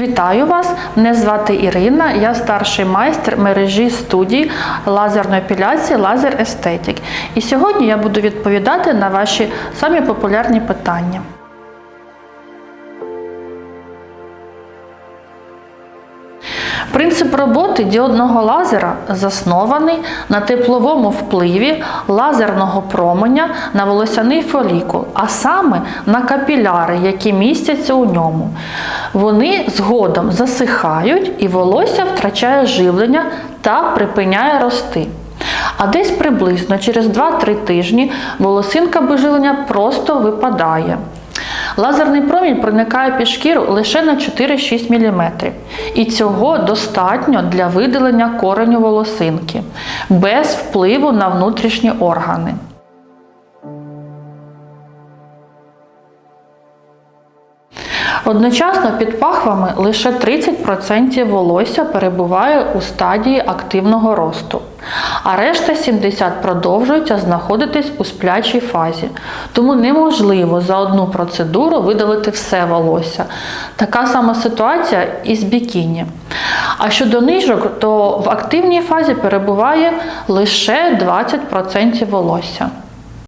Вітаю вас! Мене звати Ірина, я старший майстер мережі студій лазерної епіляції Лазер Естетік. І сьогодні я буду відповідати на ваші самі популярні питання. Принцип роботи діодного лазера заснований на тепловому впливі лазерного променя на волосяний фолікул, а саме на капіляри, які містяться у ньому. Вони згодом засихають і волосся втрачає живлення та припиняє рости. А десь приблизно через 2-3 тижні волосинка без просто випадає. Лазерний промінь проникає під шкіру лише на 4-6 мм. І цього достатньо для видалення кореню волосинки, без впливу на внутрішні органи. Одночасно під пахвами лише 30% волосся перебуває у стадії активного росту, а решта 70% продовжується знаходитись у сплячій фазі. Тому неможливо за одну процедуру видалити все волосся. Така сама ситуація і з бікіні. А щодо нижок, то в активній фазі перебуває лише 20% волосся.